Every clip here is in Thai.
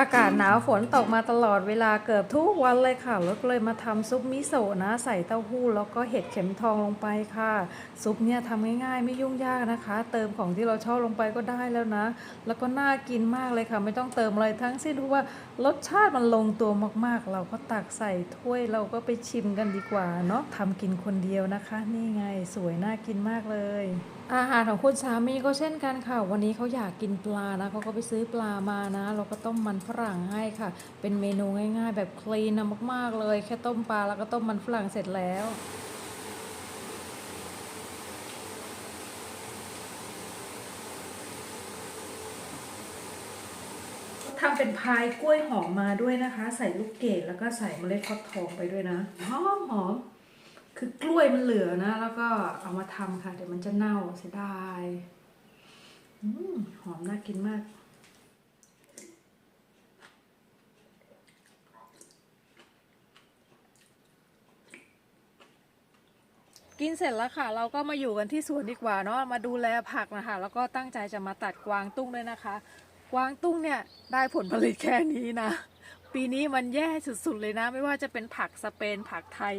อากาศหนาวฝนตกมาตลอดเวลาเกือบทุกวันเลยค่ะแล้วก็เลยมาทำซุปมิโซะนะ ใส่เต้าหู้แล้วก็เห็ดเข็มทองลงไปค่ะ ซุปเนี่ยทำง่ายๆ ไม่ยุ่งยากนะคะ เติมของที่เราชอบลงไปก็ได้แล้วนะ แล้วก็น่ากินมากเลยค่ะ ไม่ต้องเติมอะไรทั้งสิ้นเพราะว่ารสชาติมันลงตัวมากๆ เราก็ตักใส่ถ้วยเราก็ไปชิมกันดีกว่าเนาะทำกินคนเดียวนะคะ นี่ไงสวยน่ากินมากเลย อาหารของคุณสามีก็เช่นกันค่ะ วันนี้เขาอยากกินปลานะเขาก็ไปซื้อปลามานะ เราก็ต้มมันฝรั่งให้ค่ะ เป็นเมนูง่ายๆ แบบคลีนนะมากๆเลย แค่ต้มปลาแล้วก็ต้มมันฝรั่งเสร็จแล้วทำเป็นพายกล้วยหอมมาด้วยนะคะ ใส่ลูกเกดแล้วก็ใส่เมล็ดฟักทองไปด้วยนะหอมหอม คือกล้วยมันเหลือนะ แล้วก็เอามาทำค่ะ เดี๋ยวมันจะเน่าเสียดายหอมน่ากินมาก กินเสร็จแล้วค่ะ เราก็มาอยู่กันที่สวนดีกว่าเนาะมาดูแลผักนะคะ แล้วก็ตั้งใจจะมาตัดกวางตุ้งด้วยนะคะ กวางตุ้งเนี่ยได้ผลผลิตแค่นี้นะ ปีนี้มันแย่สุดๆเลยนะ ไม่ว่าจะเป็นผักสเปนผักไทย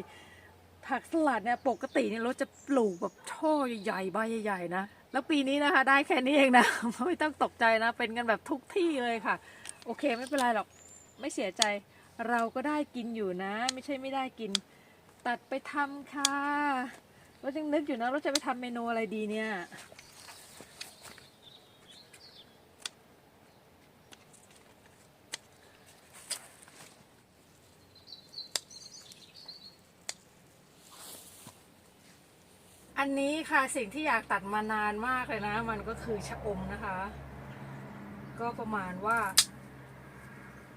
ผักสลัดเนี่ยปกติเนี่ยรถจะปลูกแบบช่อใหญ่ๆใบใหญ่ๆนะ แล้วปีนี้นะคะ ได้แค่นี้เองนะ ไม่ต้องตกใจนะ เป็นกันแบบทุกที่เลยค่ะ โอเคไม่เป็นไรหรอก ไม่เสียใจ เราก็ได้กินอยู่นะ ไม่ใช่ไม่ได้กิน ตัดไปทำค่ะรถจึงนึกอยู่นะรถจะไปทำเมนูอะไรดีเนี่ย อันนี้ค่ะสิ่งที่อยากตัดมานานมากเลยนะ มันก็คือชะอมนะคะ ก็ประมาณว่า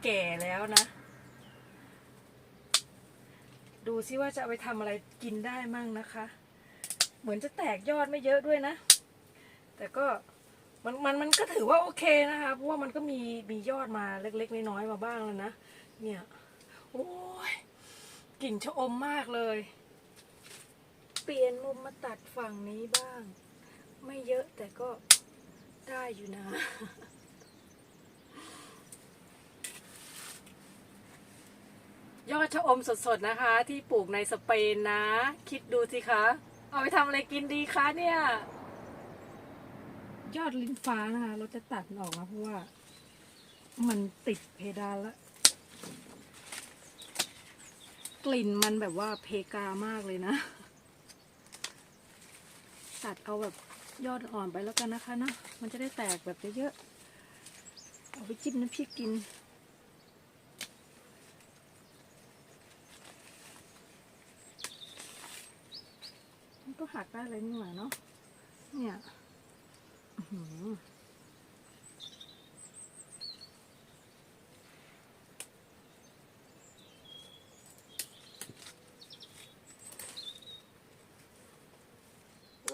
แก่แล้วนะ ดูซิว่าจะเอาไปทำอะไรกินได้มั่งนะคะ เหมือนจะแตกยอดไม่เยอะด้วยนะ แต่ก็มันมันมันก็ถือว่าโอเคนะคะ เพราะว่ามันก็มีมียอดมาเล็ก ๆ น้อยๆมาบ้างแล้วนะ เนี่ย โอ้ยกลิ่นชะอมมากเลย เปลี่ยนมุมมาตัดฝั่งนี้บ้าง ไม่เยอะแต่ก็ได้อยู่นะ ยอดชะอมสดๆนะคะ ที่ปลูกในสเปนนะ คิดดูสิคะ เอาไปทำอะไรกินดีคะเนี่ย ยอดลิ้นฟ้านะคะ เราจะตัดมันออกนะเพราะว่า มันติดเพดานล้วกลิ่นมันแบบว่าเพกามากเลยนะ ตัดเอาแบบยอดอ่อนไปแล้วกันนะคะเนาะมันจะได้แตกแบบเยอะๆเอาไปจิ้มน้ำพริกกินมันก็หักได้เลยนี่หว่าเนาะเนี่ยอื้อหือ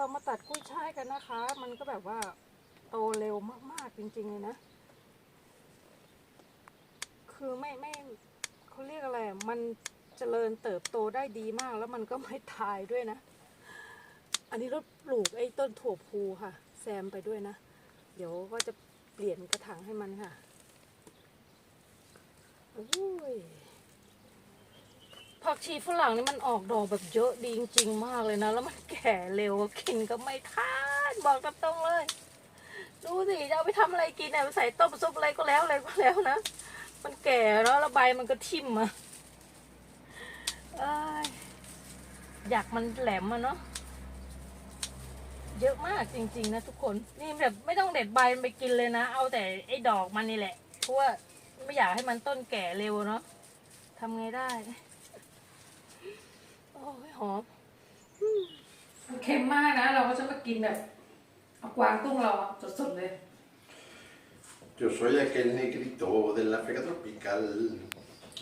เรามาตัดกุ้ยช่ายกันนะคะ มันก็แบบว่าโตเร็วมากๆจริงๆเลยนะ คือไม่ไม่เขาเรียกอะไร มันเจริญเติบโตได้ดีมากแล้วมันก็ไม่ตายด้วยนะ อันนี้เราปลูกไอ้ต้นถั่วพูค่ะ แซมไปด้วยนะ เดี๋ยวก็จะเปลี่ยนกระถางให้มันค่ะโอ้ย ผักชีฝรั่งนี่มันออกดอกแบบเยอะดีจริงๆมากเลยนะ แล้วมันแก่เร็วกินก็ไม่ทานบอกตรงเลย ดูสิจะเอาไปทำอะไรกินเนี่ยไปใส่ต้มซุปอะไรก็แล้วอะไรก็แล้วนะ มันแก่แล้วแล้วใบมันก็ทิ่มอะอยากมันแหลมอะเนาะเยอะมากจริง ๆ นะทุกคนนี่แบบไม่ต้องเด็ดใบไปกินเลยนะ เอาแต่ไอ้ดอกมันนี่แหละเพราะว่าไม่อยากให้มันต้นแก่เร็วเนาะทำไงได้ โอ้ยหอมเค็มมากนะ เราก็จะมากินแบบเอากวางตุ้งเราสดๆเลย Yo soy aquel negrito de la África tropical.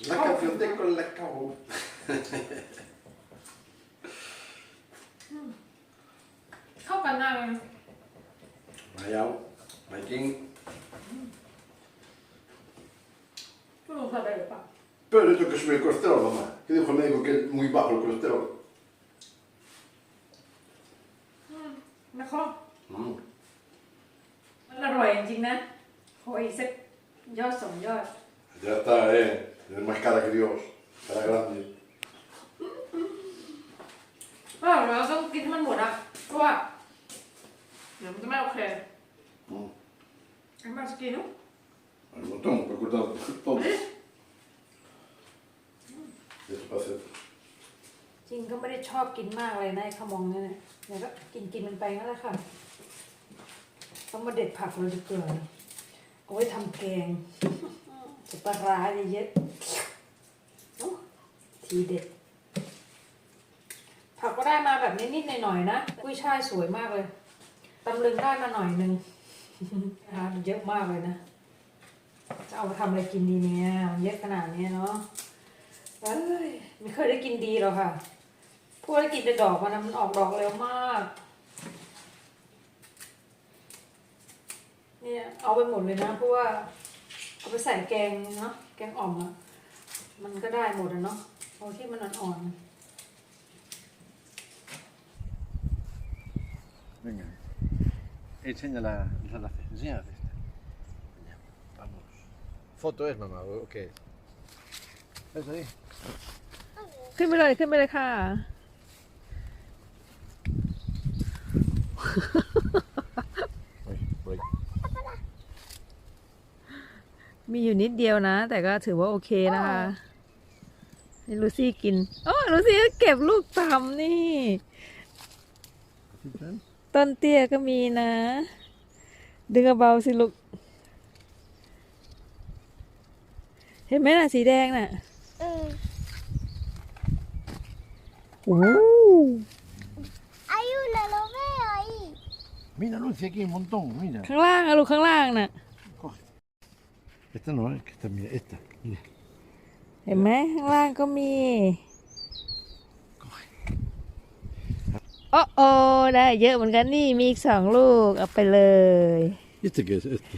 La canción de Colacao. เข้ากันมากเลย Vaya, Viking. ไม่รู้ใส่ไปหรือเปล่า Pero esto que sube el colesterol, mamá. Que dijo el médico que es muy bajo el colesterol. นะข้อ Mm. มันอร่อยจริงๆนะขออีกสักยอดสองยอด Ya está, eh. Tienes más cara que Dios. Cara grande. อ้าวเราต้องกินให้มันหมดอ่ะเพราะว่า เดี๋ยวมันจะไม่โอเค Mm. ไอ้มาสกินนุ Un montón, puoi cortare todo. Questo ริงก็ไม่ได้ชอบกินมากเลยนะไอ้ขาวมองเนี่ยนะเดี๋ยวก็กินกินมันไปนั่นแหละค่ะต้องมาเด็ดผักเลยดีกว่าเอาไว้ทำแกงจะปลาร้าเยอะๆทีเด็ด ผักก็ได้มาแบบนิดๆหน่อยๆนะกุ้ยช่ายสวยมากเลยตำลึงได้มาหน่อยนึงนะคะมันเยอะมากเลยนะ จะเอาไปทำอะไรกินดีเนี่ยมันเยอะขนาดนี้เนาะเอ้ยไม่เคยได้กินดีหรอกค่ะ พวกได้กินแต่ดอกมันนะมันออกดอกเร็วมาก เนี่ยเอาไปหมดเลยนะเพราะว่า เอาไปใส่แกงเนาะแกงอ่อมอะมันก็ได้หมดอะเนาะเอาที่มันอ่อน Venga. Enseña la, la, la cesta. Enseña la cesta. Venga, Vamos. Foto es, mamá, ¿o qué es? ¿Eso ahí? ๆขึ้นไปเลยขึ้นไปเลยค่ะ Ahí, por ahí. มีอยู่นิดเดียวนะ แต่ก็ถือว่าโอเคนะคะให้ลูซี่กินโอ้ลูซี่ก็เก็บลูกตำนี่ ¿Sí, Fran? ต้นเตี้ยก็มีนะ ดึงเบาๆสิลูก เห็นไหมน่ะ สีแดงน่ะ Mm. โอ้ Hay una, lo veo ahí. Mira, Lucy, aquí hay un montón, mira. ข้างล่างอะลูกข้างล่างน่ะ Coge. Esta no, es que esta, mira, esta. Mira. เห็นไหมข้างล่างก็มีโอ้โอได้เยอะเหมือนกันนี่มีอีกสองลูกเอาไปเลย ¿Y este qué es? Este.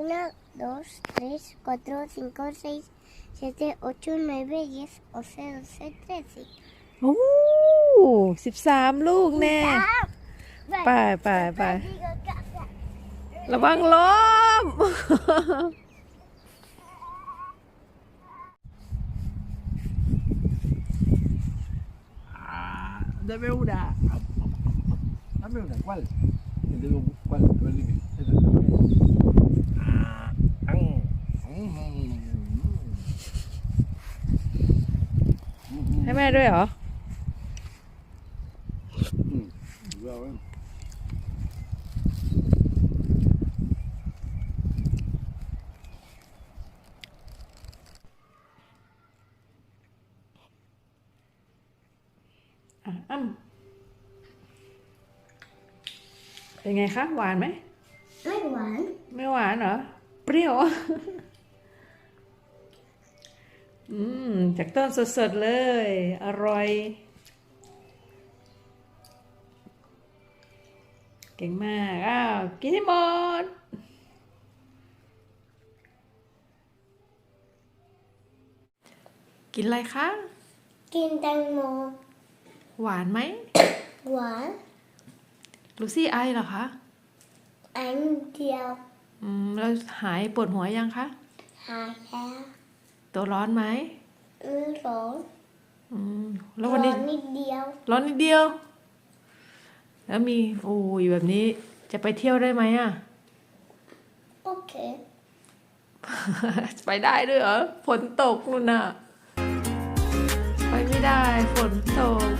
Una, dos, tres, cuatro, cinco, seis, siete, ocho, nueve, diez, once, doce, trece. โอ้สิบสามลูกแน่ ไปไปไป Digo, casa. ระวังล้ม Ah, dame una. Dame una, ¿cuál? El dedo, ¿cuál? A ver, dime. Esa. Ah, mm, mm, ให้แม่ด้วยเหรอ อะอ้ำเป็นไงคะ หวานไหม Muy guay. ไม่หวานเหรอ เปรี้ยว อืม จากต้นสดๆเลย อร่อย เก่งมาก อ้าว กินให้หมดกินอะไรคะ Quintamo. หวานไหม Guay. ลูซี่ไอเหรอคะ Anh điệu. อืมแล้วหายปวดหัวยังคะ Hai ha. ตัวร้อนไหม Ừ, rồi. อืมแล้ววันนี้ Rồi, đi điệu. ร้อนนิดเดียว แล้วมีโอ้ยแบบนี้จะไปเที่ยวได้ไหมอะ Ok. ไปได้ด้วยเหรอฝนตกนู่นน่ะ ไปไม่ได้ฝนตก